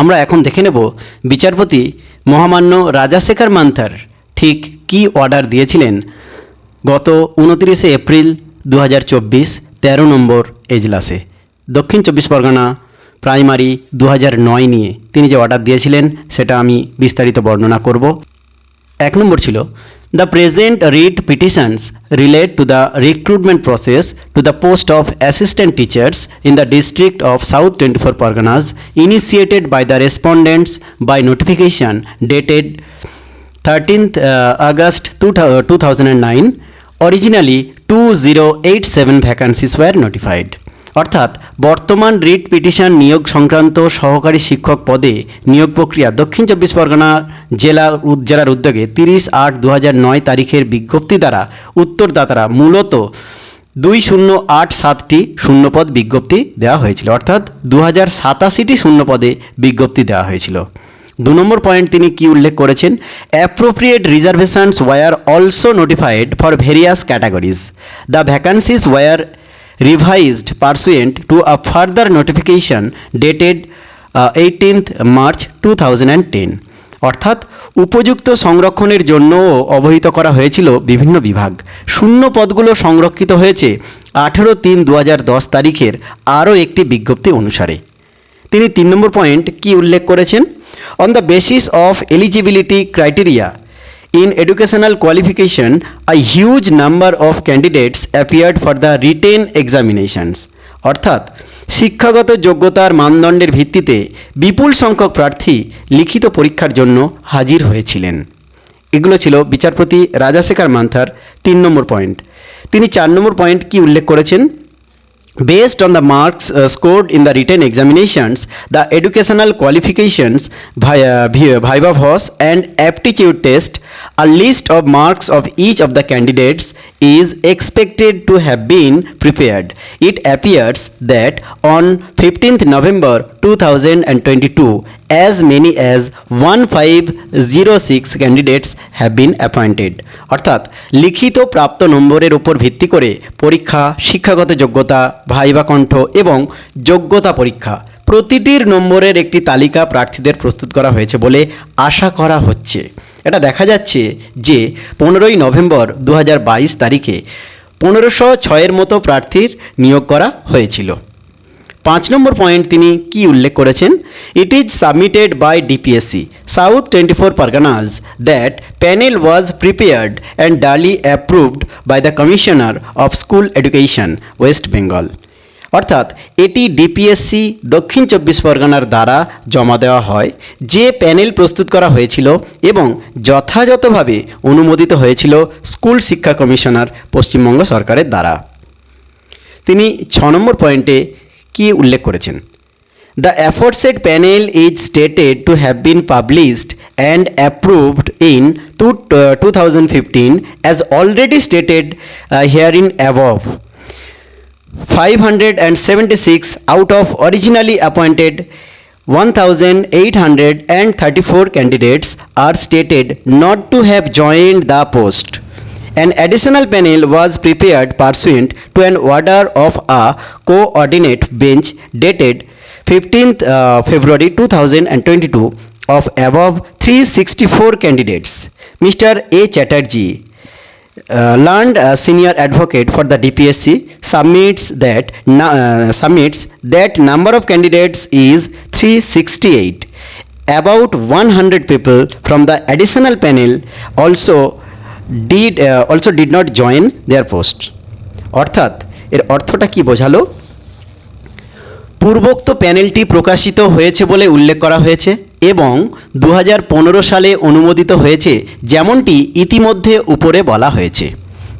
আমরা এখন দেখে নেব বিচারপতি মহামান্য রাজাশেখর মান্থার ঠিক কি অর্ডার দিয়েছিলেন গত উনত্রিশে এপ্রিল দু হাজার চব্বিশ তেরো নম্বর এজলাসে দক্ষিণ চব্বিশ পরগনা প্রাইমারি দু নয় নিয়ে তিনি যে অর্ডার দিয়েছিলেন সেটা আমি বিস্তারিত বর্ণনা করব এক নম্বর ছিল The present read petitions relate to the recruitment process to the post of assistant teachers in the district of South 24 Parganas initiated by the respondents by notification dated 13th uh, August 2009. Uh, Originally 2087 vacancies were notified. অর্থাৎ বর্তমান writ petition নিয়োগ সংক্রান্ত সহকারী শিক্ষক পদে নিয়োগ প্রক্রিয়া দক্ষিণ চব্বিশ পরগনা জেলা জেলার উদ্যোগে তিরিশ আট দু তারিখের বিজ্ঞপ্তি দ্বারা উত্তরদাতারা মূলত দুই শূন্য আট সাতটি শূন্যপদ বিজ্ঞপ্তি দেওয়া হয়েছিল অর্থাৎ দু হাজার সাতাশিটি শূন্যপদে বিজ্ঞপ্তি দেওয়া হয়েছিল দু নম্বর পয়েন্ট তিনি কি উল্লেখ করেছেন appropriate reservations were also notified for various categories the vacancies were revised pursuant to a further notification dated uh, 18th March 2010 অর্থাৎ উপযুক্ত সংরক্ষণের জন্যও অবহিত করা হয়েছিল বিভিন্ন বিভাগ শূন্য পদগুলো সংরক্ষিত হয়েছে আঠেরো তিন দু তারিখের আরও একটি বিজ্ঞপ্তি অনুসারে তিনি তিন নম্বর পয়েন্ট কি উল্লেখ করেছেন on the basis of eligibility criteria In educational qualification, a huge number of candidates appeared for the written examinations. অর্থাৎ শিক্ষাগত যোগ্যতার মানদণ্ডের ভিত্তিতে বিপুল সংখ্যক প্রার্থী লিখিত পরীক্ষার জন্য হাজির হয়েছিলেন এগুলো ছিল বিচারপতি রাজাশেখর মান্থার তিন নম্বর পয়েন্ট তিনি চার নম্বর পয়েন্ট কি উল্লেখ করেছেন Based on the marks uh, scored in the written examinations, the educational qualifications via Viva Voss and aptitude test, a list of marks of each of the candidates is expected to have been prepared. It appears that on 15th November 2022, as many as 1506 candidates have been appointed অর্থাৎ লিখিত প্রাপ্ত নম্বরের উপর ভিত্তি করে পরীক্ষা শিক্ষাগত যোগ্যতা ভাইবা কণ্ঠ এবং যোগ্যতা পরীক্ষা প্রতিটির নম্বরের একটি তালিকা প্রার্থীদের প্রস্তুত করা হয়েছে বলে আশা করা হচ্ছে এটা দেখা যাচ্ছে যে পনেরোই নভেম্বর দু তারিখে পনেরোশো ছয়ের মতো প্রার্থীর নিয়োগ করা হয়েছিল পাঁচ নম্বর পয়েন্ট তিনি কি উল্লেখ করেছেন it is submitted by DPSC South twenty four Parganas that panel was prepared and duly approved by the commissioner of school education West Bengal অর্থাৎ এটি ডিপিএসসি দক্ষিণ চব্বিশ পরগনার দ্বারা জমা দেওয়া হয় যে প্যানেল প্রস্তুত করা হয়েছিল এবং যথাযথভাবে অনুমোদিত হয়েছিল স্কুল শিক্ষা কমিশনার পশ্চিমবঙ্গ সরকারের দ্বারা তিনি ছ নম্বর পয়েন্টে কি উল্লেখ করেছেন the set panel is stated to have been published and approved in to two thousand fifteen as already stated herein above five hundred and seventy six out of originally appointed one thousand eight hundred and thirty four candidates are stated not to have joined the post An additional panel was prepared pursuant to an order of a coordinate bench dated 15th uh, February 2022 of above 364 candidates. Mr. A. Chatterjee, uh, learned senior advocate for the DPSC, submits that, uh, submits that number of candidates is 368. About 100 people from the additional panel also did also did not join their post অর্থাৎ এর অর্থটা কি বোঝালো পূর্বোক্ত প্যানেলটি প্রকাশিত হয়েছে বলে উল্লেখ করা হয়েছে এবং দু সালে অনুমোদিত হয়েছে যেমনটি ইতিমধ্যে উপরে বলা হয়েছে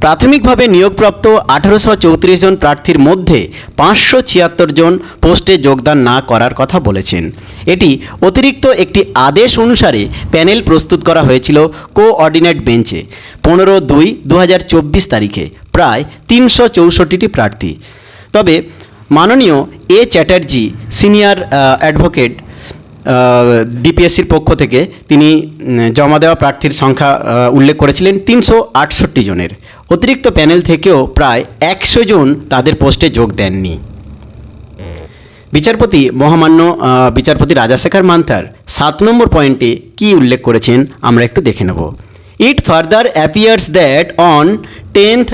প্রাথমিকভাবে নিয়োগপ্রাপ্ত আঠারোশো চৌত্রিশ জন প্রার্থীর মধ্যে পাঁচশো ছিয়াত্তর জন পোস্টে যোগদান না করার কথা বলেছেন এটি অতিরিক্ত একটি আদেশ অনুসারে প্যানেল প্রস্তুত করা হয়েছিল কোঅর্ডিনেট বেঞ্চে পনেরো দুই দু চব্বিশ তারিখে প্রায় তিনশো চৌষট্টিটি প্রার্থী তবে মাননীয় এ চ্যাটার্জি সিনিয়র অ্যাডভোকেট ডিপিএসসির পক্ষ থেকে তিনি জমা দেওয়া প্রার্থীর সংখ্যা উল্লেখ করেছিলেন তিনশো আটষট্টি জনের অতিরিক্ত প্যানেল থেকেও প্রায় একশো জন তাদের পোস্টে যোগ দেননি বিচারপতি মহামান্য বিচারপতি রাজাশেখর মান্থার সাত নম্বর পয়েন্টে কি উল্লেখ করেছেন আমরা একটু দেখে নেব it further appears that on tenth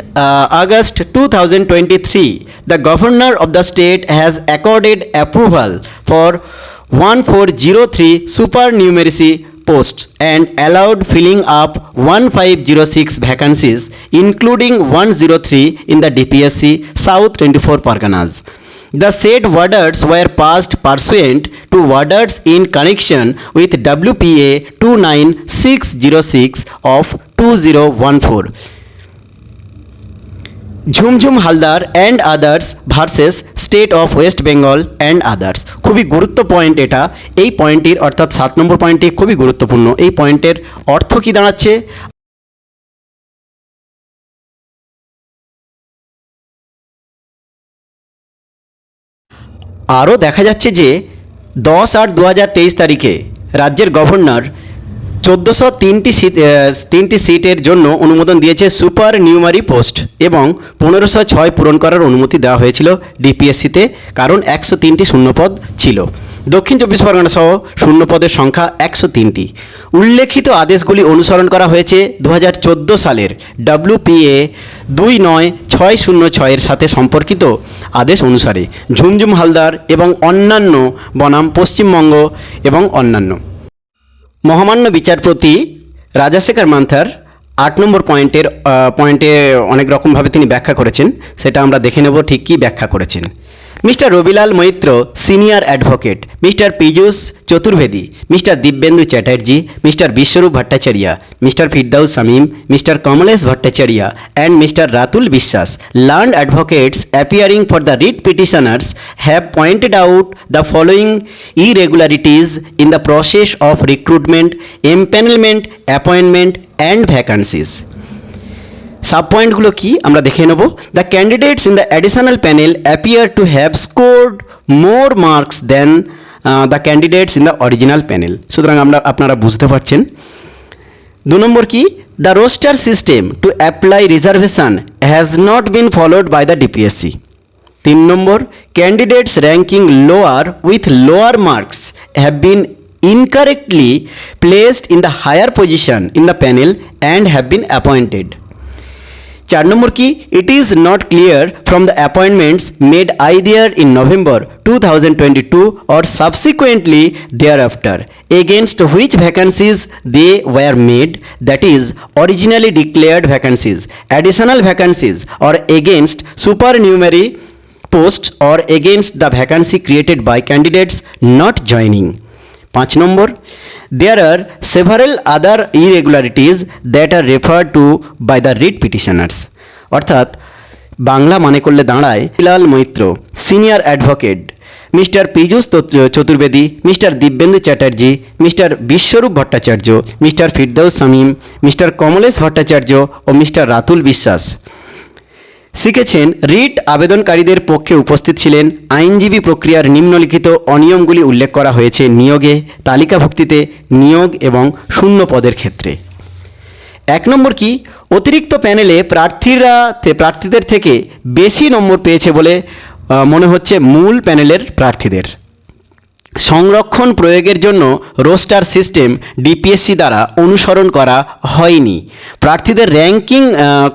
August two thousand twenty three the governor of the state has accorded approval for one four zero three supernumeracy posts and allowed filling up 1506 vacancies including 103 in the DPSC South 24 Parganas. The said orders were passed pursuant to orders in connection with WPA 29606 of 2014. Jhumjhum Haldar and others versus state of West Bengal and others খুবই গুরুত্ব point এটা এই পয়েন্টটির অর্থাৎ সাত নম্বর পয়েন্টটি খুবই গুরুত্বপূর্ণ এই পয়েন্টের অর্থ কী দাঁড়াচ্ছে আরও দেখা যাচ্ছে যে দশ আট দু তারিখে রাজ্যের গভর্নর চোদ্দোশো তিনটি সিট তিনটি সিটের জন্য অনুমোদন দিয়েছে সুপার নিউমারি পোস্ট এবং পনেরোশো ছয় পূরণ করার অনুমতি দেওয়া হয়েছিল ডিপিএসসিতে কারণ একশো তিনটি শূন্যপদ ছিল দক্ষিণ চব্বিশ পরগনা সহ শূন্যপদের সংখ্যা একশো তিনটি উল্লেখিত আদেশগুলি অনুসরণ করা হয়েছে দু সালের ডাব্লুপিএ দুই নয় ছয় শূন্য ছয়ের সাথে সম্পর্কিত আদেশ অনুসারে ঝুমঝুম হালদার এবং অন্যান্য বনাম পশ্চিমবঙ্গ এবং অন্যান্য মহামান্য বিচারপতি রাজাশেখর মান্থার আট নম্বর পয়েন্টের পয়েন্টে অনেক রকমভাবে তিনি ব্যাখ্যা করেছেন সেটা আমরা দেখে নেব ঠিক কী ব্যাখ্যা করেছেন Mr. Robilal Moitro, Senior Advocate, Mr. Piyush Chaturvedi, Mr. Dibbendu Chatterjee, Mr. Vishwarup Bhattacharya, Mr. Firdaus Samim, Mr. Kamalesh Bhattacharya and Mr. Ratul Vishwas, learned advocates appearing for the writ petitioners have pointed out the following irregularities in the process of recruitment, empanelment, appointment and vacancies. Sub পয়েন্টগুলো কি আমরা দেখে নেব the candidates in the additional panel appear to have scored more marks than the candidates in the original panel সুতরাং আমরা আপনারা বুঝতে পারছেন দু নম্বর কি the roster system to apply reservation has not been followed by the DPSC তিন নম্বর candidates ranking lower with lower marks have been incorrectly placed in the higher position in the panel and have been appointed চার নম্বর কি it is not clear from the appointments made I there in November two thousand twenty two or subsequently thereafter against which vacancies they were made that is originally declared vacancies additional vacancies or against supernumerary post or against the vacancy created by candidates not joining পাঁচ নম্বর There are several other irregularities that are referred to by the writ petitioners. অর্থাৎ বাংলা মানে করলে দাঁড়ায় Bilal Maitra senior advocate mister Piyush Chaturvedi mister Dibyendu Chatterjee mister Biswarup Bhattacharya mister Firdous Shamim mister Kamlesh Bhattacharya ও mister Ratul Biswas শিখেছেন writ আবেদনকারীদের পক্ষে উপস্থিত ছিলেন আইনজীবী প্রক্রিয়ার নিম্নলিখিত অনিয়মগুলি উল্লেখ করা হয়েছে নিয়োগে তালিকাভুক্তিতে নিয়োগ এবং শূন্য পদের ক্ষেত্রে এক নম্বর কি অতিরিক্ত প্যানেলে প্রার্থীরা প্রার্থীদের থেকে বেশি নম্বর পেয়েছে বলে মনে হচ্ছে মূল প্যানেলের প্রার্থীদের সংরক্ষণ প্রয়োগের জন্য রোস্টার সিস্টেম ডিপিএসসি দ্বারা অনুসরণ করা হয়নি প্রার্থীদের র্যাঙ্কিং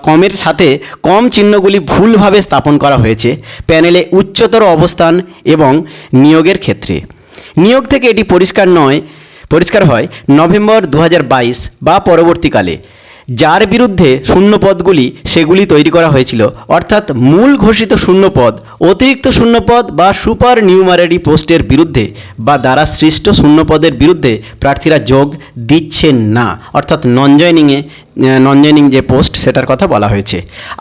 কমের সাথে কম চিহ্নগুলি ভুলভাবে স্থাপন করা হয়েছে প্যানেলে উচ্চতর অবস্থান এবং নিয়োগের ক্ষেত্রে নিয়োগ থেকে এটি পরিষ্কার নয় পরিষ্কার হয় নভেম্বর দু বা পরবর্তীকালে যার বিরুদ্ধে শূন্য পদগুলি সেগুলি তৈরি করা হয়েছিল অর্থাৎ মূল ঘোষিত শূন্য পদ অতিরিক্ত শূন্য পদ বা সুপার নিউমারারি পোস্টের বিরুদ্ধে বা দ্বারা সৃষ্ট শূন্য পদের বিরুদ্ধে প্রার্থীরা যোগ দিচ্ছেন না অর্থাৎ নন জয়নিংয়ে নন জয়নিং যে পোস্ট সেটার কথা বলা হয়েছে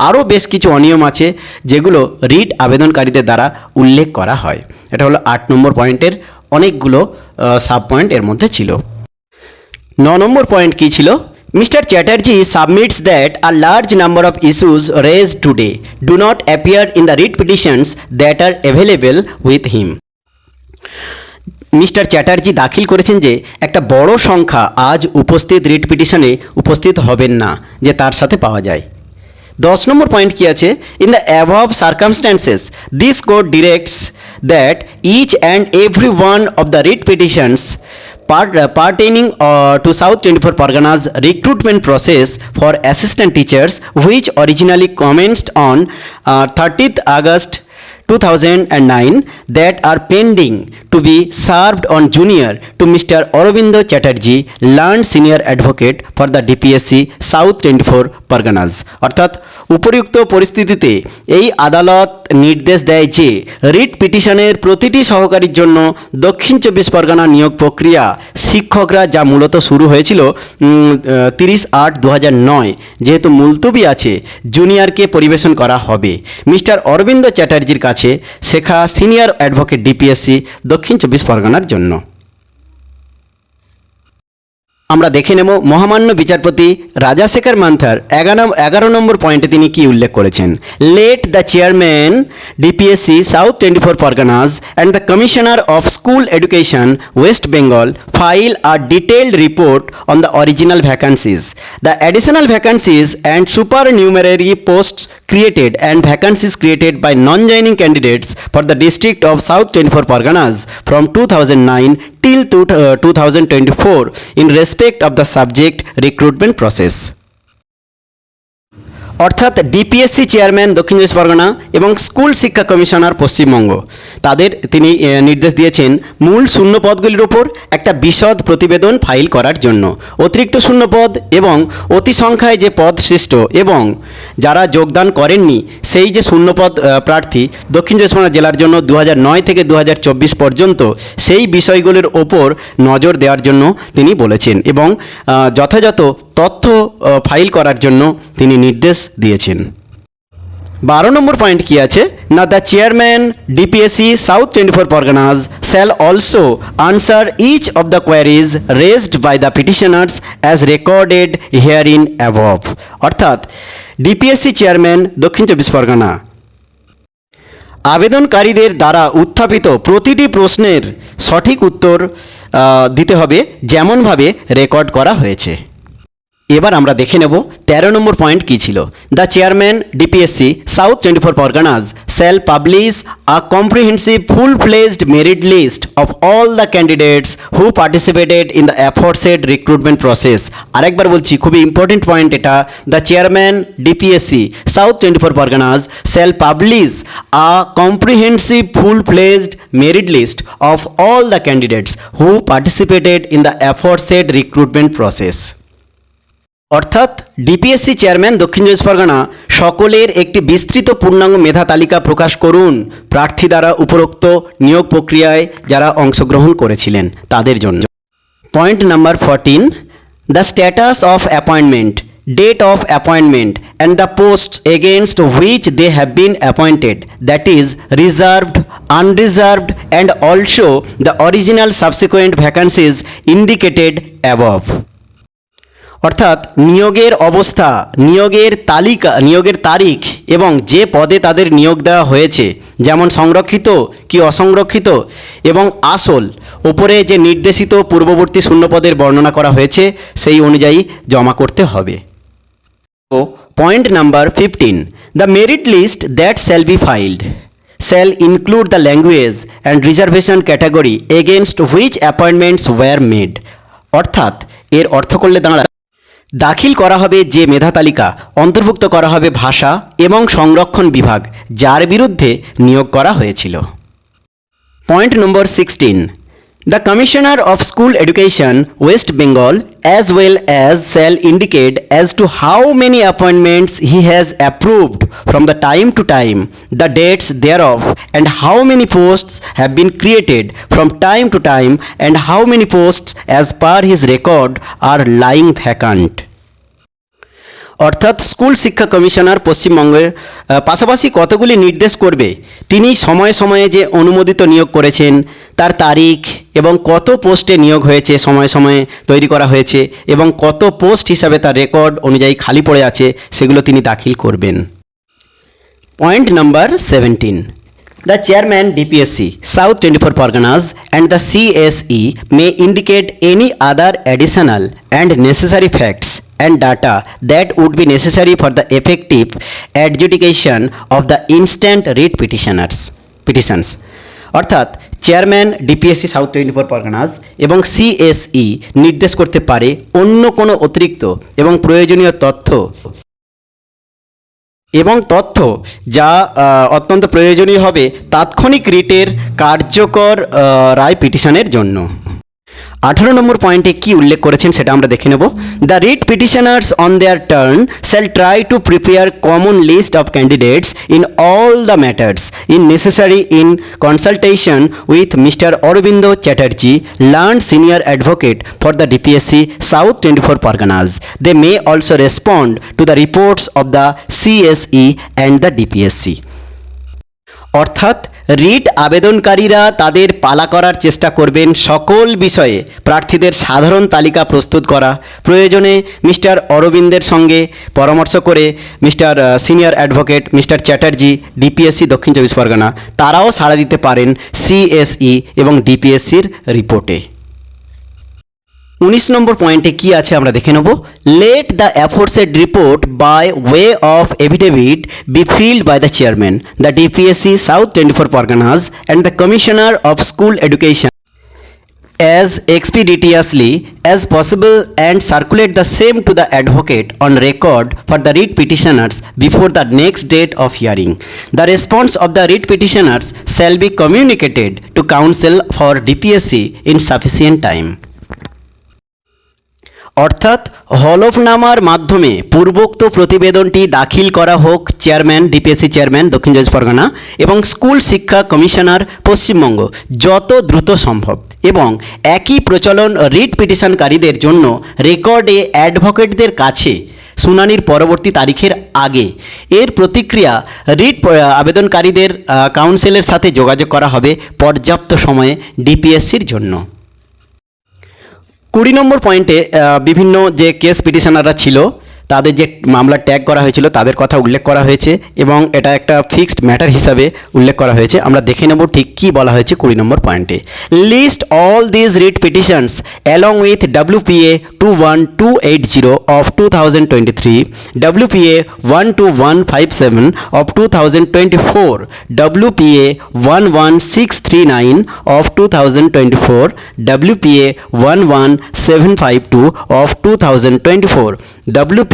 আরও বেশ কিছু অনিয়ম আছে যেগুলো রিট আবেদনকারীদের দ্বারা উল্লেখ করা হয় এটা হলো আট নম্বর পয়েন্টের অনেকগুলো সাব পয়েন্ট এর মধ্যে ছিল ন নম্বর পয়েন্ট কী ছিল Mr. Chatterjee submits that a large number of issues raised today do not appear in the writ petitions that are available with him. Mister Chatterjee দাখিল করেছেন যে একটা বড় সংখ্যা আজ উপস্থিত রিট পিটিশনে উপস্থিত হবেন না যে তার সাথে পাওয়া যায় দশ নম্বর পয়েন্ট কী আছে in the above circumstances this court directs that each and every one of the writ petitions pertaining uh, to South 24 Pargana's recruitment process for assistant teachers, which originally commenced on uh, 30th August 2009 that are pending to be served on junior to Mr. Aurobindo Chatterjee, learned senior advocate for the DPSC South 24 Parganas. অর্থাৎ উপরিউক্ত পরিস্থিতিতে এই আদালত নির্দেশ দেয় যে writ পিটিশনের প্রতিটি সহকারীর জন্য দক্ষিণ চব্বিশ পরগনা নিয়োগ প্রক্রিয়া শিক্ষকরা যা মূলত শুরু হয়েছিল তিরিশ আট দু নয় যেহেতু মুলতুবি আছে জুনিয়রকে পরিবেশন করা হবে মিস্টার অরবিন্দ চ্যাটার্জির কাছে শেখা সিনিয়র অ্যাডভোকেট ডিপিএসসি দক্ষিণ চব্বিশ পরগনার জন্য আমরা দেখে নেব মহামান্য বিচারপতি রাজাশেখর মান্থার এগারো এগারো নম্বর পয়েন্টে তিনি কি উল্লেখ করেছেন let the chairman DPSC South twenty four Parganas and the commissioner of school education West Bengal file a detailed report on the original vacancies the additional vacancies and supernumerary post created vacancies created by non joining candidates for the district of South twenty four South from two thousand nine till to, uh, 2024 in respect of the subject recruitment process. অর্থাৎ DPSC chairman দক্ষিণ চব্বিশ পরগনা এবং school শিক্ষা commissioner পশ্চিমবঙ্গ তাদের তিনি নির্দেশ দিয়েছেন মূল শূন্যপদগুলির ওপর একটা বিশদ প্রতিবেদন ফাইল করার জন্য অতিরিক্ত শূন্যপদ এবং অতি সংখ্যায় যে পদ সৃষ্ট এবং যারা যোগদান করেননি সেই যে শূন্যপদ প্রার্থী দক্ষিণ চব্বিশ পরগনা জেলার জন্য দু থেকে দু পর্যন্ত সেই বিষয়গুলির ওপর নজর দেওয়ার জন্য তিনি বলেছেন এবং যথাযথ তথ্য ফাইল করার জন্য তিনি নির্দেশ দিয়েছেন বারো নম্বর পয়েন্ট কি আছে না the chairman DPSC South twenty four Parganas shall also answer each of the queries raised by the petitioners as recorded herein above অর্থাৎ ডিপিএসসি চেয়ারম্যান দক্ষিণ চব্বিশ পরগনা আবেদনকারীদের দ্বারা উত্থাপিত প্রতিটি প্রশ্নের সঠিক উত্তর দিতে হবে যেমনভাবে রেকর্ড করা হয়েছে এবার আমরা দেখে নেব তেরো নম্বর পয়েন্ট কী ছিল the chairman DPSC South twenty four Parganas shall publish a comprehensive full fledged merit list of all the candidates who participated in the aforesaid recruitment process আরেকবার বলছি খুবই ইম্পর্টেন্ট পয়েন্ট এটা the chairman DPSC South twenty four Parganas shall publish a comprehensive full fledged merit list of all the candidates who participated in the aforesaid recruitment process অর্থাৎ DPSC chairman দক্ষিণ চব্বিশ পরগনা সকলের একটি বিস্তৃত পূর্ণাঙ্গ মেধা তালিকা প্রকাশ করুন প্রার্থী দ্বারা উপরোক্ত নিয়োগ প্রক্রিয়ায় যারা অংশগ্রহণ করেছিলেন তাদের জন্য point number fourteen the status of appointment date of appointment and the post against which they have been appointed that is reserved unreserved and also the original subsequent vacancies indicated above অর্থাৎ নিয়োগের অবস্থা নিয়োগের তালিকা নিয়োগের তারিখ এবং যে পদে তাদের নিয়োগ দেওয়া হয়েছে যেমন সংরক্ষিত কি অসংরক্ষিত এবং আসল ওপরে যে নির্দেশিত পূর্ববর্তী শূন্যপদের বর্ণনা করা হয়েছে সেই অনুযায়ী জমা করতে হবে ও point number fifteen the merit list that shall be filed shall include the language and reservation category against which appointments were made অর্থাৎ এর অর্থ করলে দাঁড়ায় দাখিল করা হবে যে মেধা তালিকা অন্তর্ভুক্ত করা হবে ভাষা এবং সংরক্ষণ বিভাগ যার বিরুদ্ধে নিয়োগ করা হয়েছিল point number sixteen The Commissioner of School Education, West Bengal, as well as shall indicate as to how many appointments he has approved from the time to time, the dates thereof, and how many posts have been created from time to time, and how many posts as per his record are lying vacant. অর্থাৎ school শিক্ষা commissioner পশ্চিমবঙ্গের পাশাপাশি কতগুলি নির্দেশ করবে তিনি সময়ে সময়ে যে অনুমোদিত নিয়োগ করেছেন তার তারিখ এবং কত পোস্টে নিয়োগ হয়েছে সময়ে সময়ে তৈরি করা হয়েছে এবং কত পোস্ট হিসাবে তার রেকর্ড অনুযায়ী খালি পড়ে আছে সেগুলো তিনি দাখিল করবেন point number seventeen The chairman DPSC, South 24 Parganas and the CSE may indicate any other additional and necessary facts and data that would be necessary for the effective adjudication of the instant writ petitioners petitions অর্থাৎ chairman DPSC South twenty four Parganas এবং CSE e নির্দেশ করতে পারে অন্য কোনো অতিরিক্ত এবং প্রয়োজনীয় তথ্য এবং তথ্য যা অত্যন্ত প্রয়োজনীয় হবে তাৎক্ষণিক রিটের কার্যকর রায় পিটিশনের জন্য আঠারো নম্বর পয়েন্টে কি উল্লেখ করেছেন সেটা আমরা দেখে নেব the writ petitioners on their turn shall try to prepare common list of candidates in all the matters in necessary in consultation with mister Arabinda Chatterjee learned senior advocate for the DPSC South twenty four Parganas they may also respond to the reports of the CSE and the DPSC অর্থাৎ writ আবেদনকারীরা তাদের পালা করার চেষ্টা করবেন সকল বিষয়ে প্রার্থীদের সাধারণ তালিকা প্রস্তুত করা প্রয়োজনে মিস্টার অরবিন্দের সঙ্গে পরামর্শ করে mister senior advocate mister Chatterjee DPSC দক্ষিণ চব্বিশ পরগনা তারাও সাড়া দিতে পারেন সিএসই এবং ডিপিএসসির রিপোর্টে উনিশ নম্বর পয়েন্টে কি আছে আমরা দেখে নেব let the aforesaid report by way of affidavit be filed by the chairman the DPSC South twenty four Parganas and the commissioner of school education as expeditiously as possible and circulate the same to the advocate on record for the writ petitioners before the next date of hearing the response of the writ petitioners shall be communicated to counsel for DPSC in sufficient time অর্থাৎ হলফনামার মাধ্যমে পূর্বোক্ত প্রতিবেদনটি দাখিল করা হোক chairman DPSC chairman দক্ষিণ চব্বিশ পরগনা এবং স্কুল শিক্ষা কমিশনার পশ্চিমবঙ্গ যত দ্রুত সম্ভব এবং একই প্রচলন রিট পিটিশনকারীদের জন্য রেকর্ডে অ্যাডভোকেটদের কাছে শুনানির পরবর্তী তারিখের আগে এর প্রতিক্রিয়া রিট আবেদনকারীদের কাউন্সিলের সাথে যোগাযোগ করা হবে পর্যাপ্ত সময়ে ডিপিএসসির জন্য কুড়ি নম্বর পয়েন্টে বিভিন্ন যে কেস পিটিশনাররা ছিল তাদের যে মামলা ট্যাগ করা হয়েছিল তাদের কথা উল্লেখ করা হয়েছে এবং এটা একটা ফিক্সড ম্যাটার হিসাবে উল্লেখ করা হয়েছে আমরা দেখে নেব ঠিক কী বলা হয়েছে কুড়ি নম্বর পয়েন্টে list all these writ petitions along with WPA two one two eight zero of two thousand twenty three WPA one two one five seven of two thousand twenty four WPA one one six three nine of two thousand twenty four WPA one one seven five two of two thousand twenty four WP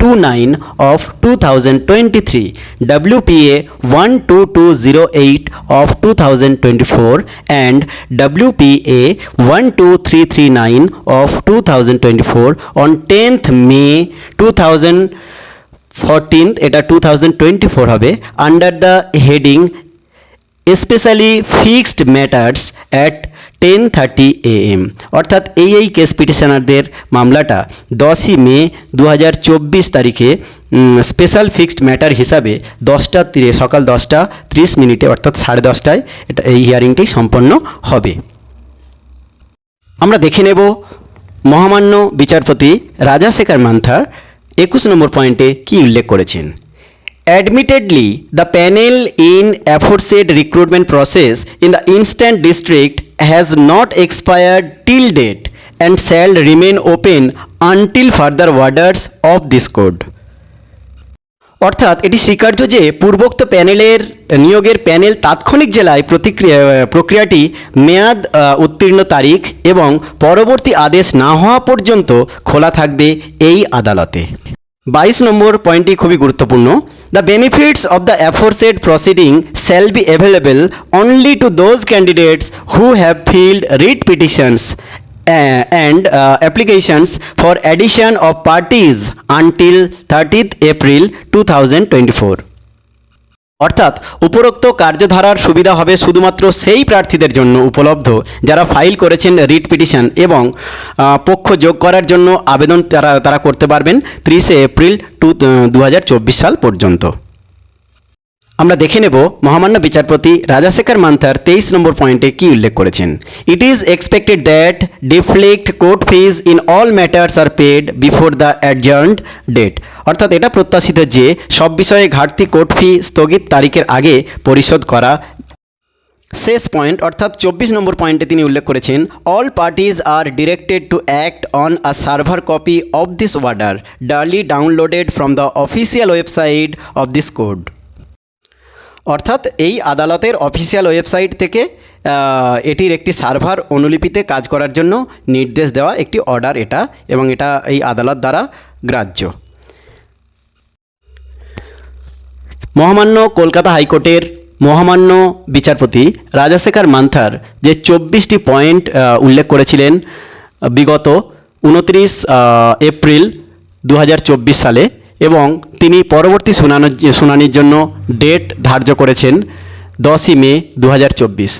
two nine of two thousand twenty three WPA one two two zero eight of two thousand twenty four and WPA one two three three nine of two thousand twenty four on tenth May two thousand fourteenth এটা two thousand twenty four হবে under the heading specially fixed matters at ten thirty A M অর্থাৎ এই এই case পিটিশনারদের মামলাটা দশই মে দু তারিখে স্পেশাল ফিক্সড ম্যাটার হিসাবে দশটা তিরে সকাল দশটা ত্রিশ মিনিটে অর্থাৎ সাড়ে দশটায় এটা এই হিয়ারিংটি সম্পন্ন হবে আমরা দেখে নেব মহামান্য বিচারপতি রাজা শেখর মান্থার একুশ নম্বর পয়েন্টে কি উল্লেখ করেছেন Admittedly, the panel in aforesaid recruitment process in the instant district has not expired till date and shall remain open until further orders of this code. অর্থাৎ এটি স্বীকার্য যে পূর্বোক্ত প্যানেলের নিয়োগের প্যানেল তাৎক্ষণিক জেলায় প্রতিক্রিয়া প্রক্রিয়াটি মেয়াদ উত্তীর্ণ তারিখ এবং পরবর্তী আদেশ না হওয়া পর্যন্ত খোলা থাকবে এই আদালতে বাইশ নম্বর পয়েন্টটি খুবই গুরুত্বপূর্ণ the benefits of the aforesaid proceeding shall be available only to those candidates who have filed writ petitions and applications for addition applications parties addition thirtieth April two thousand twenty four অর্থাৎ উপরোক্ত কার্যধারার সুবিধা হবে শুধুমাত্র সেই প্রার্থীদের জন্য উপলব্ধ যারা ফাইল করেছেন রিট পিটিশন এবং পক্ষ যোগ করার জন্য আবেদন তারা তারা করতে পারবেন ত্রিশে এপ্রিল টু দু সাল পর্যন্ত আমরা দেখে নেব মহামান্য বিচারপতি রাজাশেখর মান্থার তেইশ নম্বর পয়েন্টে কি উল্লেখ করেছেন it is expected that deficit court fees in all matters are paid before the adjourned date অর্থাৎ এটা প্রত্যাশিত যে সব বিষয়ে ঘাটতি কোর্ট ফি স্থগিত তারিখের আগে পরিশোধ করা শেষ পয়েন্ট অর্থাৎ চব্বিশ নম্বর পয়েন্টে তিনি উল্লেখ করেছেন all parties are directed to act on a server copy of this order duly downloaded from the official website of this court অর্থাৎ এই আদালতের অফিসিয়াল ওয়েবসাইট থেকে এটির একটি সার্ভার অনুলিপিতে কাজ করার জন্য নির্দেশ দেওয়া একটি অর্ডার এটা এবং এটা এই আদালত দ্বারা গ্রাহ্য মহামান্য কলকাতা হাইকোর্টের মহামান্য বিচারপতি রাজাশেখর মান্থার যে চব্বিশটি পয়েন্ট উল্লেখ করেছিলেন বিগত উনত্রিশ এপ্রিল দু সালে এবং তিনি পরবর্তী শুনানোর শুনানির জন্য ডেট ধার্য করেছেন দশই মে দু